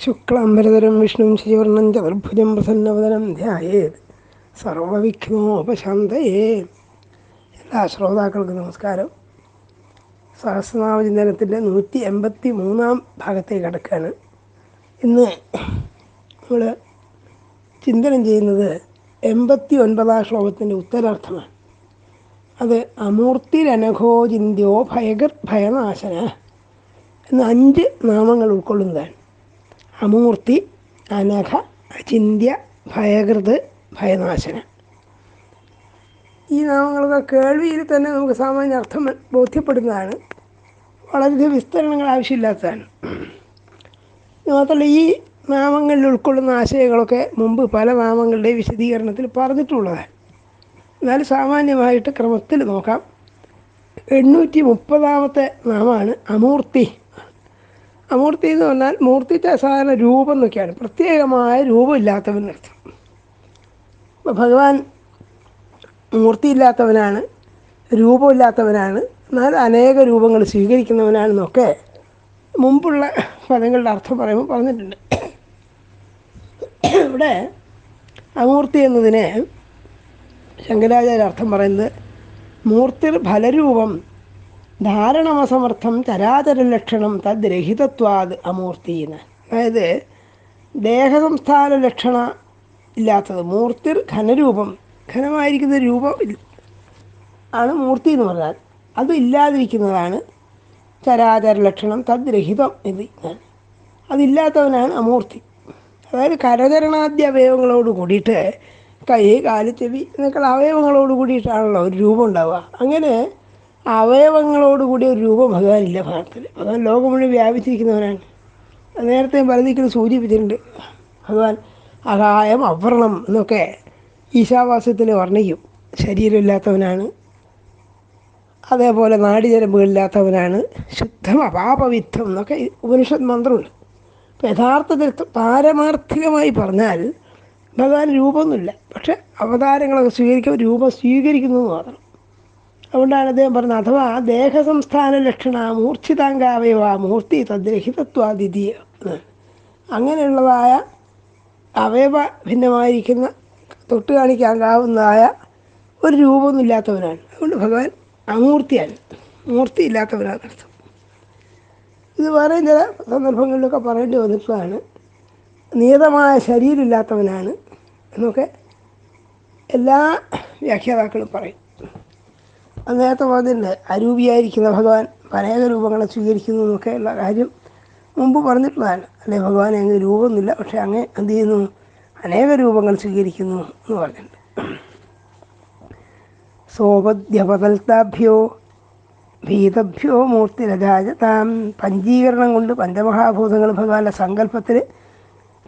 ശുക്ലാംബരധരം വിഷ്ണു ശിവർണം ചതുർഭുജം പ്രസന്നവദനം ധ്യായേത്. സർവവിഘ്നോപശാന്തയേ. എല്ലാ ശ്രോതാക്കൾക്കും നമസ്കാരം. സഹസ്രനാമചിന്തനത്തിന്റെ നൂറ്റി എൺപത്തി മൂന്നാം ഭാഗത്തേക്ക് കടക്കുകയാണ്. ഇന്ന് നമ്മൾ ചിന്തനം ചെയ്യുന്നത് എൺപത്തി ഒൻപതാം ശ്ലോകത്തിന്റെ ഉത്തരാർത്ഥമാണ്. അത് അമൂർത്തിരനഘോചിന്യോ ഭയകർ ഭയനാശന എന്ന അഞ്ച് നാമങ്ങൾ ഉൾക്കൊള്ളുന്നതാണ്. അമൂർത്തി അനഘ അചിന്യ ഭയകൃത് ഭയനാശന. ഈ നാമങ്ങളൊക്കെ കേൾവിയിൽ തന്നെ നമുക്ക് സാമാന്യ അർത്ഥം ബോധ്യപ്പെടുന്നതാണ്. വളരെയധികം വിസ്തരണങ്ങൾ ആവശ്യമില്ലാത്തതാണ്. മാത്രമല്ല ഈ നാമങ്ങളിൽ ഉൾക്കൊള്ളുന്ന ആശയങ്ങളൊക്കെ മുമ്പ് പല നാമങ്ങളുടെ വിശദീകരണത്തിൽ പറഞ്ഞിട്ടുള്ളതാണ്. എന്നാലും സാമാന്യമായിട്ട് ക്രമത്തിൽ നോക്കാം. എണ്ണൂറ്റി മുപ്പതാമത്തെ നാമമാണ് അമൂർത്തി. അമൂർത്തി എന്ന് പറഞ്ഞാൽ മൂർത്തിയുടെ സാധാരണ രൂപം എന്നൊക്കെയാണ്. പ്രത്യേകമായ രൂപമില്ലാത്തവനർത്ഥം അപ്പം ഭഗവാൻ മൂർത്തിയില്ലാത്തവനാണ് രൂപമില്ലാത്തവനാണ് എന്നാൽ അനേക രൂപങ്ങൾ സ്വീകരിക്കുന്നവനാണെന്നൊക്കെ മുമ്പുള്ള പദങ്ങളുടെ അർത്ഥം പറയുമ്പോൾ പറഞ്ഞിട്ടുണ്ട്. ഇവിടെ അമൂർത്തി എന്നതിനെ ശങ്കരാചാര്യ അർത്ഥം പറയുന്നത് മൂർത്തിർ ഫലരൂപം ധാരണമസമർത്ഥം ചരാചരലക്ഷണം തദ്രഹിതത്വാത് അമൂർത്തിന്. അതായത് ദേഹസംസ്ഥാന ലക്ഷണ ഇല്ലാത്തത്. മൂർത്തിർ ഖനരൂപം ഖനമായിരിക്കുന്ന രൂപം ആണ് മൂർത്തി എന്ന് പറഞ്ഞാൽ. അത് ഇല്ലാതിരിക്കുന്നതാണ് ചരാചര ലക്ഷണം തദ്രഹിതം എന്ന് അതില്ലാത്തവനാണ് അമൂർത്തി. അതായത് കരചരണാദ്യ അവയവങ്ങളോട് കൂടിയിട്ട് കൈ കാൽ ചെവി എന്നൊക്കെയുള്ള അവയവങ്ങളോട് കൂടിയിട്ടാണല്ലോ ഒരു രൂപം ഉണ്ടാവുക. അങ്ങനെ അവയവങ്ങളോട് കൂടിയ ഒരു രൂപം ഭഗവാനില്ല ഭാരതത്തിൽ ഭഗവാൻ ലോകം മുഴുവൻ വ്യാപിച്ചിരിക്കുന്നവനാണ്. നേരത്തെ പലതിക്കലും സൂചിപ്പിച്ചിട്ടുണ്ട്. ഭഗവാൻ അകായം അവർണം എന്നൊക്കെ ഈശാവാസ്യത്തിൽ വർണിക്കും. ശരീരമില്ലാത്തവനാണ്. അതേപോലെ നാടിചരമ്പുകളില്ലാത്തവനാണ് ശുദ്ധം അപാപവിദ്ധം എന്നൊക്കെ ഉപനിഷത് മന്ത്രമുണ്ട്. അപ്പോൾ യഥാർത്ഥത്തിൽ പാരമാർത്ഥികമായി പറഞ്ഞാൽ ഭഗവാൻ രൂപമൊന്നുമില്ല. പക്ഷേ അവതാരങ്ങളൊക്കെ സ്വീകരിക്കുമ്പോൾ രൂപം സ്വീകരിക്കുന്നു മാത്രം. അതുകൊണ്ടാണ് അദ്ദേഹം പറഞ്ഞത് അഥവാ ദേഹസംസ്ഥാന ലക്ഷണ മൂർച്ഛിതാംഗാവയവ മൂർത്തി തദ്രഹിതത്വാതിഥി അങ്ങനെയുള്ളതായ അവയവ ഭിന്നമായിരിക്കുന്ന തൊട്ട് കാണിക്കാനാവുന്നതായ ഒരു രൂപമൊന്നുമില്ലാത്തവനാണ്. അതുകൊണ്ട് ഭഗവാൻ അമൂർത്തിയാണ്. മൂർത്തി ഇല്ലാത്തവനാണ് അർത്ഥം ഇത് വേറെ ചില സന്ദർഭങ്ങളിലൊക്കെ പറയേണ്ടി വന്നിട്ടുള്ളതാണ്. നിയതമായ ശരീരമില്ലാത്തവനാണ് എന്നൊക്കെ എല്ലാ വ്യാഖ്യാതാക്കളും പറയും. നേരത്തെ പറഞ്ഞിട്ടുണ്ട് അരൂപിയായിരിക്കുന്ന ഭഗവാൻ അനേക രൂപങ്ങളെ സ്വീകരിക്കുന്നു എന്നൊക്കെയുള്ള കാര്യം മുമ്പ് പറഞ്ഞിട്ടുള്ളതാണ്. അല്ലെ ഭഗവാൻ അങ്ങ് രൂപമൊന്നുമില്ല പക്ഷെ അങ്ങ് എന്ത് ചെയ്യുന്നു? അനേക രൂപങ്ങൾ സ്വീകരിക്കുന്നു എന്ന് പറഞ്ഞിട്ടുണ്ട്. സോപദ്യപതൽത്താഭ്യോ ഭീതഭ്യോ മൂർത്തിരജാജ താം പഞ്ചീകരണം കൊണ്ട് പഞ്ചമഹാഭൂതങ്ങൾ ഭഗവാന്റെ സങ്കല്പത്തിൽ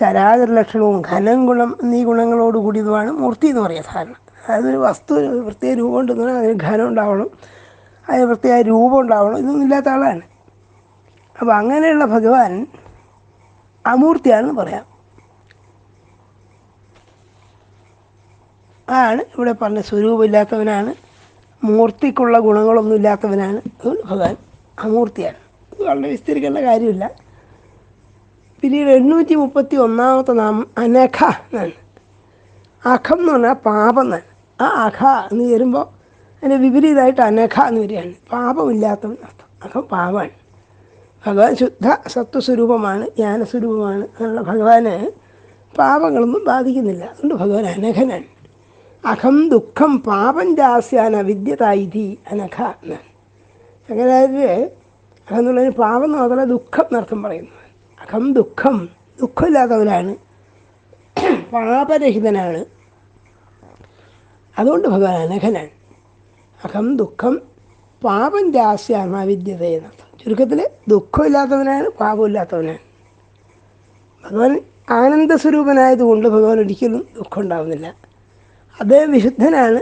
ചരാചര ലക്ഷണവും ഘനം ഗുണം എന്നീ ഗുണങ്ങളോട് കൂടിയതുമാണ് മൂർത്തി എന്ന് പറയുക സാധാരണ അതായത് ഒരു വസ്തു പ്രത്യേക രൂപം ഉണ്ടെന്നാൽ അതിന് ഘനം ഉണ്ടാവണം. അതിന് പ്രത്യേക രൂപം ഉണ്ടാവണം. ഇതൊന്നും ഇല്ലാത്ത ആളാണ്. അപ്പോൾ അങ്ങനെയുള്ള ഭഗവാൻ അമൂർത്തിയാണെന്ന് പറയാം. ആണ് ഇവിടെ പറഞ്ഞ സ്വരൂപമില്ലാത്തവനാണ്. മൂർത്തിക്കുള്ള ഗുണങ്ങളൊന്നും ഇല്ലാത്തവനാണ്. അതുകൊണ്ട് ഭഗവാൻ അമൂർത്തിയാണ്. ഇത് വളരെ വിസ്തരിക്കേണ്ട കാര്യമില്ല. പിന്നീട് എണ്ണൂറ്റി മുപ്പത്തി ഒന്നാമത്തെ നാമം അനഘ എന്നാണ്. അഖം എന്ന് പറഞ്ഞാൽ പാപം ആ അഖ എന്ന് വരുമ്പോൾ അതിന്റെ വിപരീതമായിട്ട് അനഘ എന്ന് വരികയാണ്. പാപമില്ലാത്തവൻ അർത്ഥം. അഖം പാപമാണ്. ഭഗവാൻ ശുദ്ധ സത്വസ്വരൂപമാണ് ജ്ഞാനസ്വരൂപമാണ് എന്നുള്ള ഭഗവാന് പാപങ്ങളൊന്നും ബാധിക്കുന്നില്ല. അതുകൊണ്ട് ഭഗവാൻ അനഘനാണ്. അഖം ദുഃഖം പാപം ജാസ്യാന വിദ്യതായിധി അനഘ എന്നാണ്. അങ്ങനെ അഖം എന്നുള്ളതിന് പാപം എന്ന് മാത്രമല്ല ദുഃഖം എന്നർത്ഥം പറയുന്നു അഖം ദുഃഖം ദുഃഖമില്ലാത്തവനാണ് പാപരഹിതനാണ്. അതുകൊണ്ട് ഭഗവാൻ അനഘനാണ്. അഹം ദുഃഖം പാപം ജാസ്യാമ വിദ്യത എന്നർത്ഥം ചുരുക്കത്തിൽ ദുഃഖമില്ലാത്തവനാണ് പാപമില്ലാത്തവനാണ്. ഭഗവാൻ ആനന്ദ സ്വരൂപനായതുകൊണ്ട് ഭഗവാൻ ഒരിക്കലും ദുഃഖം ഉണ്ടാവുന്നില്ല അദ്ദേഹം വിശുദ്ധനാണ്.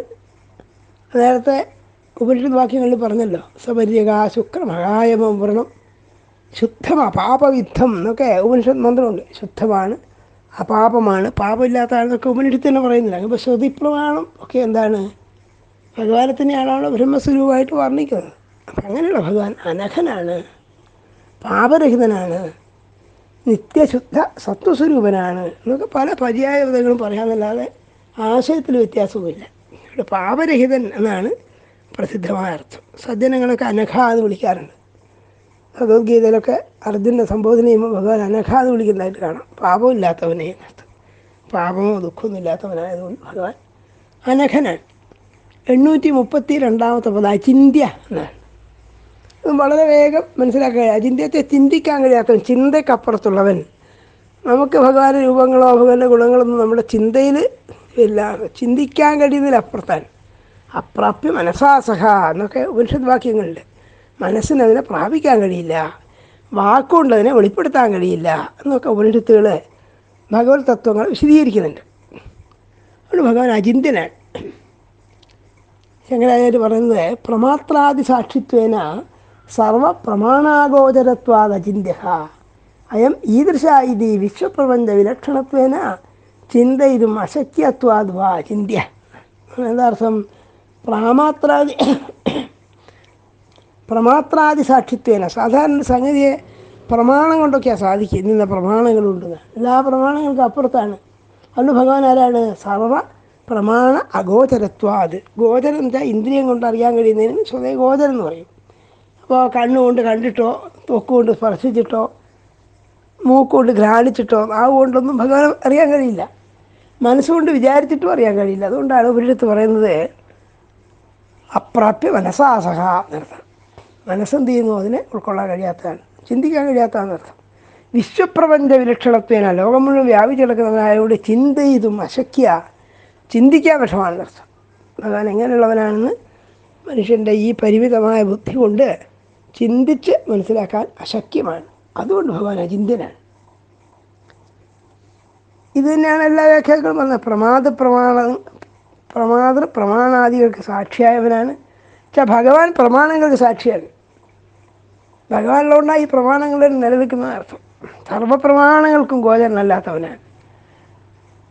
നേരത്തെ ഉപനിഷത് വാക്യങ്ങളിൽ പറഞ്ഞല്ലോ സപര്യക ശുക്രമഹായമം വ്രണം ശുദ്ധമാണ് പാപവിദ്ധം എന്നൊക്കെ ഉപനിഷത് മന്ത്രമുണ്ട്. ശുദ്ധമാണ് അപാപമാണ് പാപമില്ലാത്ത ആളെന്നൊക്കെ ഉപനിഷത്ത് തന്നെ പറയുന്നില്ല. അപ്പോൾ ശ്രുതിപ്രമാണം ഒക്കെ എന്താണ് ഭഗവാനെ തന്നെയാണല്ലോ ബ്രഹ്മസ്വരൂപമായിട്ട് വർണിക്കുന്നത്. അപ്പം അങ്ങനെയുള്ള ഭഗവാൻ അനഘനാണ് പാപരഹിതനാണ് നിത്യശുദ്ധ സത്വസ്വരൂപനാണ് എന്നൊക്കെ പല പര്യായ പദങ്ങളും പറയാമെന്നല്ലാതെ ആശയത്തിൽ വ്യത്യാസവുമില്ല. ഇവിടെ പാപരഹിതൻ എന്നാണ് പ്രസിദ്ധമായ അർത്ഥം. സജ്ജനങ്ങളൊക്കെ അനഘ എന്ന് വിളിക്കാറുണ്ട്. ഭഗവത്ഗീതയിലൊക്കെ അർജുനെ സംബോധന ചെയ്യുമ്പോൾ ഭഗവാൻ അനഘ വിളിക്കുന്നതായിട്ട് കാണാം. പാപമില്ലാത്തവനെ പാപമോ ദുഃഖമൊന്നും ഇല്ലാത്തവനായതുകൊണ്ട് ഭഗവാൻ അനഘനാണ്. എണ്ണൂറ്റി മുപ്പത്തി രണ്ടാമത്തെ പദം അചിന്ത്യ എന്നാണ്. അത് വളരെ വേഗം മനസ്സിലാക്കുക അചിന്ത്യത്തെ ചിന്തിക്കാൻ കഴിയാത്തവൻ ചിന്തയ്ക്കപ്പുറത്തുള്ളവൻ നമുക്ക് ഭഗവാന്റെ രൂപങ്ങളോ ഭഗവാന്റെ ഗുണങ്ങളൊന്നും നമ്മുടെ ചിന്തയിൽ ഇല്ല. ചിന്തിക്കാൻ കഴിയുന്നതിലപ്പുറത്താണ്. അപ്രാപ്യ മനസാസഹ എന്നൊക്കെ ഉപനിഷത് വാക്യങ്ങളുണ്ട് മനസ്സിന് അതിനെ പ്രാപിക്കാൻ കഴിയില്ല. വാക്കുകൊണ്ട് അതിനെ വെളിപ്പെടുത്താൻ കഴിയില്ല എന്നൊക്കെ ഉപനിഷത്തുകൾ ഭഗവത് തത്വങ്ങൾ വിശദീകരിക്കുന്നുണ്ട്. അതുകൊണ്ട് ഭഗവാൻ അചിന്തനാണ്. ശങ്കരാചാര്യർ പറയുന്നത് പ്രമാത്രാദി സാക്ഷിത്വേന സർവപ്രമാണാഗോചരത്വാദ് അചിന്യ അയം ഈദൃശ ഇതി വിശ്വപ്രപഞ്ച വിലക്ഷണത്വേന ചിന്തയിതും അശക്യത്വാദ് വാ ചിന്യ എന്താർത്ഥം പ്രാമാത്രാദി പ്രമാത്രാദി സാക്ഷിത്വേന സാധാരണ സംഗതിയെ പ്രമാണം കൊണ്ടൊക്കെയാണ് സാധിക്കുക ഇന്ന പ്രമാണങ്ങളുണ്ട് എല്ലാ പ്രമാണങ്ങൾക്കും അപ്പുറത്താണ്. അതുകൊണ്ട് ഭഗവാൻ ആരാണ്? സർവ പ്രമാണ അഗോചരത്വാത്. ഗോചരം വെച്ചാൽ ഇന്ദ്രിയം കൊണ്ട് അറിയാൻ കഴിയുന്നതിന് സ്വതേ ഗോചരം എന്ന് പറയും. അപ്പോൾ കണ്ണുകൊണ്ട് കണ്ടിട്ടോ തൊക്കുകൊണ്ട് സ്പർശിച്ചിട്ടോ മൂക്കുകൊണ്ട് ഘ്രാണിച്ചിട്ടോ നാവുകൊണ്ടൊന്നും ഭഗവാൻ അറിയാൻ കഴിയില്ല. മനസ്സുകൊണ്ട് വിചാരിച്ചിട്ടും അറിയാൻ കഴിയില്ല. അതുകൊണ്ടാണ് ഒരിടത്ത് പറയുന്നത് അപ്രാപ്യ മനസ്സാസഹ എന്നർത്ഥം. മനസ്സെന്ത് ചെയ്യുന്നു അതിനെ ഉൾക്കൊള്ളാൻ കഴിയാത്തതാണ്. ചിന്തിക്കാൻ കഴിയാത്തതാണെന്നർത്ഥം വിശ്വപ്രപഞ്ച വിലക്ഷണത്വേന ലോകം മുഴുവൻ വ്യാപിച്ചു ചിന്ത ചെയ്തും അശക്യ ചിന്തിക്കാൻ വിഷമാണെന്നർത്ഥം ഭഗവാൻ എങ്ങനെയുള്ളവനാണെന്ന് മനുഷ്യന്റെ ഈ പരിമിതമായ ബുദ്ധി കൊണ്ട് ചിന്തിച്ച് മനസ്സിലാക്കാൻ അശക്യമാണ്. അതുകൊണ്ട് ഭഗവാൻ അചിന്തനാണ് ഇത് തന്നെയാണ് എല്ലാ വ്യാഖ്യാക്കളും പറഞ്ഞത്. പ്രമാദ പ്രമാണ പ്രമാതൃ പ്രമാണാദികൾക്ക് സാക്ഷിയായവനാണ്. പക്ഷെ ഭഗവാൻ പ്രമാണങ്ങൾക്ക് സാക്ഷിയാണ് ഭഗവാനിലുണ്ടായി ഈ പ്രമാണങ്ങളിൽ നിലനിൽക്കുന്ന അർത്ഥം. സർവപ്രമാണങ്ങൾക്കും ഗോചരനല്ലാത്തവനാണ്.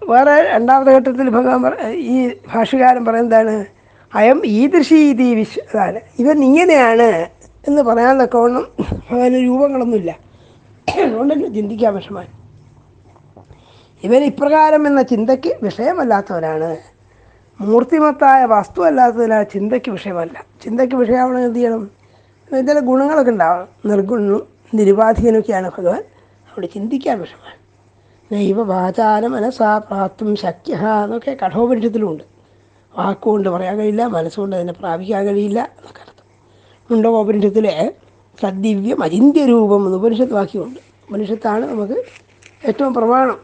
വേറെ രണ്ടാമത്തെ ഘട്ടത്തിൽ ഭഗവാൻ പറ ഈ ഭാഷകാരൻ പറയുന്നതാണ് അയം ഈദൃശി ഇതി വിശ്വ ഇവൻ ഇങ്ങനെയാണ് എന്ന് പറയാൻ തക്കവണ്ണം ഭഗവാന് രൂപങ്ങളൊന്നുമില്ല. അതുകൊണ്ട് ചിന്തിക്കാൻ വിഷമാണ് ഇവൻ ഇപ്രകാരം എന്ന ചിന്തയ്ക്ക് വിഷയമല്ലാത്തവനാണ്. മൂർത്തിമത്തായ വസ്തു അല്ലാത്തതിനാൽ ചിന്തയ്ക്ക് വിഷയമല്ല. ചിന്തയ്ക്ക് വിഷയമാവണമെങ്കിൽ എന്ത് ചെയ്യണം? ഇതിലെ ഗുണങ്ങളൊക്കെ ഉണ്ടാവാം. നിർഗുണനും നിരുപാധികനൊക്കെയാണ് ഭഗവാൻ അവിടെ ചിന്തിക്കാൻ വിഷമാണ് നൈവ വാചാല മനസ്സാ പ്രാപ്തും ശക്യ എന്നൊക്കെ കഠോപനിഷത്തിലുമുണ്ട് വാക്കുകൊണ്ട് പറയാൻ കഴിയില്ല മനസ്സുകൊണ്ട് അതിനെ പ്രാപിക്കാൻ കഴിയില്ല എന്നൊക്കെ അർത്ഥം. മുണ്ടകോപനിഷത്തിലെ സദ്ദിവ്യം അചിന്യ രൂപം എന്ന് ഉപനിഷത്ത് വാക്യമുണ്ട് ഉപനിഷത്താണ് നമുക്ക് ഏറ്റവും പ്രമാണം.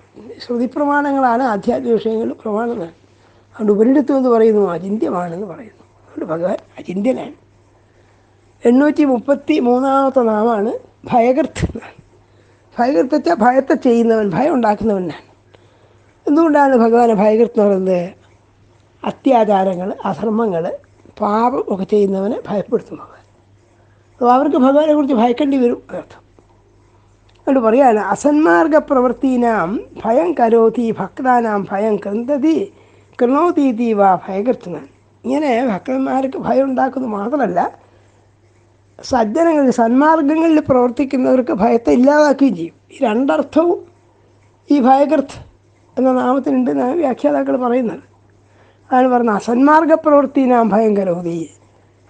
ശ്രുതി പ്രമാണങ്ങളാണ് ആധ്യാത്മിക വിഷയങ്ങളിൽ പ്രമാണങ്ങളാണ്. അതുകൊണ്ട് ഉപനിഷത്വം എന്ന് പറയുന്നു അചിന്യമാണെന്ന് പറയുന്നു. അതുകൊണ്ട് ഭഗവാൻ അചിന്യനാണ് എണ്ണൂറ്റി മുപ്പത്തി മൂന്നാമത്തെ നാമാണ് ഭയകൃത്ത് എന്നാണ് ഭയത്തെ ചെയ്യുന്നവൻ ഭയം ഉണ്ടാക്കുന്നവനാണ്. എന്തുകൊണ്ടാണ് ഭഗവാനെ ഭയകൃത്ത് എന്ന് പറയുന്നത്? അത്യാചാരങ്ങൾ അധർമ്മങ്ങൾ പാപം ഒക്കെ ചെയ്യുന്നവനെ ഭയപ്പെടുത്തും ഭഗവാൻ. അപ്പോൾ അവർക്ക് ഭഗവാനെ കുറിച്ച് ഭയക്കേണ്ടി വരും അർത്ഥം അതുകൊണ്ട് പറയാണ് അസന്മാർഗ പ്രവൃത്തിനാം ഭയം കരോതി ഭക്താനാം ഭയം കൃന്തതി കൃണോതീതി വാ ഭയകൃത്തനാൻ ഇങ്ങനെ ഭക്തന്മാർക്ക് ഭയം ഉണ്ടാക്കുന്നത് മാത്രമല്ല സജ്ജനങ്ങൾ സന്മാർഗങ്ങളിൽ പ്രവർത്തിക്കുന്നവർക്ക് ഭയത്തെ ഇല്ലാതാക്കുകയും ചെയ്യും. ഈ രണ്ടർത്ഥവും ഈ ഭയകൃത്ത് എന്ന നാമത്തിനുണ്ട് എന്നാണ് വ്യാഖ്യാതാക്കൾ പറയുന്നത്. അതാണ് പറഞ്ഞത് അസന്മാർഗ പ്രവൃത്തി നാം ഭയം കരോതി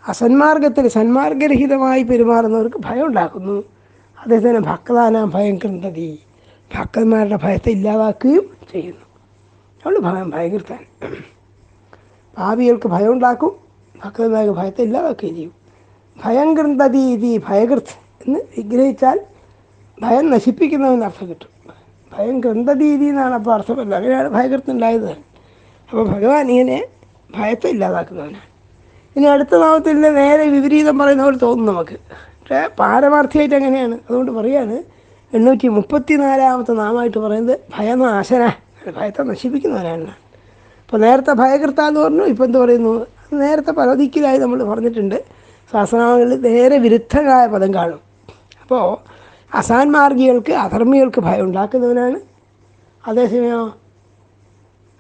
അസന്മാർഗത്തിൽ സന്മാർഗരഹിതമായി പെരുമാറുന്നവർക്ക് ഭയം ഉണ്ടാക്കുന്നു അതേസമയം ഭക്താനാം ഭയം കൃന്തതി ഭക്തന്മാരുടെ ഭയത്തെ ഇല്ലാതാക്കുകയും ചെയ്യുന്നു. അതുകൊണ്ട് ഭയം ഭയകൃത്താൻ ഭാവികൾക്ക് ഭയം ഉണ്ടാക്കും ഭക്തന്മാർക്ക് ഭയത്തെ ഇല്ലാതാക്കുകയും ചെയ്യും. ഭയം ഇതി ഭയകൃത് എന്ന് വിഗ്രഹിച്ചാൽ ഭയം നശിപ്പിക്കുന്നതെന്ന് അർത്ഥം കിട്ടും. ഭയം ഇതി എന്നാണ് അപ്പോൾ അർത്ഥമല്ല അങ്ങനെയാണ് ഭയകൃത്ത് ഉണ്ടായത്. അപ്പോൾ ഭഗവാൻ ഇങ്ങനെ ഭയത്തെ ഇല്ലാതാക്കുന്നവനാണ്. ഇനി അടുത്ത നാമത്തിൽ നേരെ വിപരീതം പറയുന്ന പോലെ തോന്നും നമുക്ക്. പക്ഷേ പാരമാർത്ഥിയായിട്ട് അങ്ങനെയാണ്. അതുകൊണ്ട് പറയാണ് എണ്ണൂറ്റി മുപ്പത്തി നാലാമത്തെ നാമമായിട്ട് പറയുന്നത് ഭയനാശന. ഭയത്തെ നശിപ്പിക്കുന്നവനാണ്. അപ്പോൾ നേരത്തെ ഭയകൃത്ത എന്ന് പറഞ്ഞു ഇപ്പം എന്ത് പറയുന്നു? നേരത്തെ പല ദിക്കിലായി നമ്മൾ പറഞ്ഞിട്ടുണ്ട്. ശാസ്ത്രനാമങ്ങളിൽ നേരെ വിരുദ്ധമായ പദം കാണും. അപ്പോൾ അസാൻമാർഗികൾക്ക് അധർമ്മികൾക്ക് ഭയം ഉണ്ടാക്കുന്നവനാണ്. അതേസമയം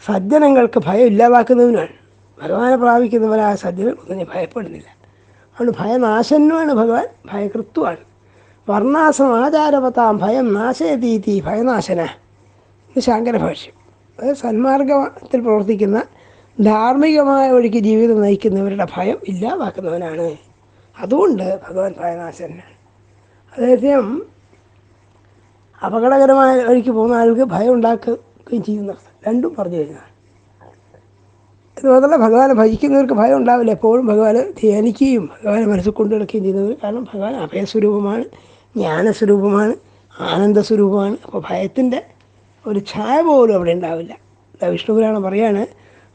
സജ്ജനങ്ങൾക്ക് ഭയം ഇല്ലാതാക്കുന്നവനാണ്. ഭഗവാനെ പ്രാപിക്കുന്നവരായ സജ്ജനം ഒന്നിനെ ഭയപ്പെടുന്നില്ല. അതുകൊണ്ട് ഭയനാശനുമാണ് ഭഗവാൻ ഭയകൃത്വമാണ്. വർണാസമാചാരവതാം ഭയം നാശയതീതി ഭയനാശന ഇത് ശങ്കരഭാഷ്യം അത് സന്മാർഗത്തിൽ പ്രവർത്തിക്കുന്ന ധാർമ്മികമായ വഴിക്ക് ജീവിതം നയിക്കുന്നവരുടെ ഭയം ഇല്ലാതാക്കുന്നവനാണ്. അതുകൊണ്ട് ഭഗവാൻ ഭയനാശനാണ് അതേസമയം അപകടകരമായ വഴിക്ക് പോകുന്ന ആൾക്ക് ഭയം ഉണ്ടാക്കുകയും ചെയ്യുന്ന രണ്ടും പറഞ്ഞു കഴിഞ്ഞാൽ. ഇത് മാത്രമല്ല ഭഗവാനെ ഭജിക്കുന്നവർക്ക് ഭയം ഉണ്ടാവില്ല എപ്പോഴും ഭഗവാനെ ധ്യാനിക്കുകയും ഭഗവാനെ മനസ്സിൽ കൊണ്ടു നടക്കുകയും ചെയ്യുന്നവർ കാരണം ഭഗവാൻ അഭയസ്വരൂപമാണ് ജ്ഞാനസ്വരൂപമാണ് ആനന്ദസ്വരൂപമാണ്. അപ്പോൾ ഭയത്തിന്റെ ഒരു ഛായ പോലും അവിടെ ഉണ്ടാവില്ല. വിഷ്ണുപുരാണം പറയാണ്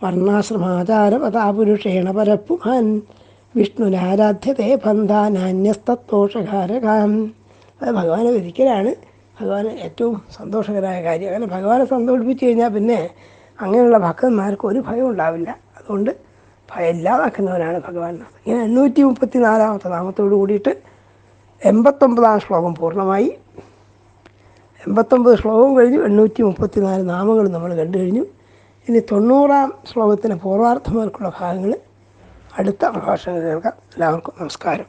വർണാശ്രമാചാര പതാപുരുഷേണ പരപ്പുമാൻ വിഷ്ണുരാരാധ്യതേ ബന്ധാനാന്യസ്തോഷകാരകാം അത് ഭഗവാനെ വിധിക്കലാണ്. ഭഗവാന് ഏറ്റവും സന്തോഷകരമായ കാര്യം. അങ്ങനെ ഭഗവാനെ സന്തോഷിപ്പിച്ചു കഴിഞ്ഞാൽ പിന്നെ അങ്ങനെയുള്ള ഭക്തന്മാർക്ക് ഒരു ഭയം ഉണ്ടാവില്ല. അതുകൊണ്ട് ഭയം ഇല്ലാതാക്കുന്നവനാണ് ഭഗവാൻ. ഇങ്ങനെ എണ്ണൂറ്റി മുപ്പത്തി നാലാമത്തെ നാമത്തോട് കൂടിയിട്ട് എൺപത്തൊമ്പതാം ശ്ലോകം പൂർണമായി. എൺപത്തൊമ്പത് ശ്ലോകം കഴിഞ്ഞു. എണ്ണൂറ്റി മുപ്പത്തി നാല് നാമങ്ങൾ നമ്മൾ കണ്ടു കഴിഞ്ഞു. ഇനി തൊണ്ണൂറാം ശ്ലോകത്തിന് പൂർവാർത്ഥമാർക്കുള്ള ഭാഗങ്ങൾ അടുത്ത പ്രഭാഷണത്തിൽ കേൾക്കാം എല്ലാവർക്കും നമസ്കാരം.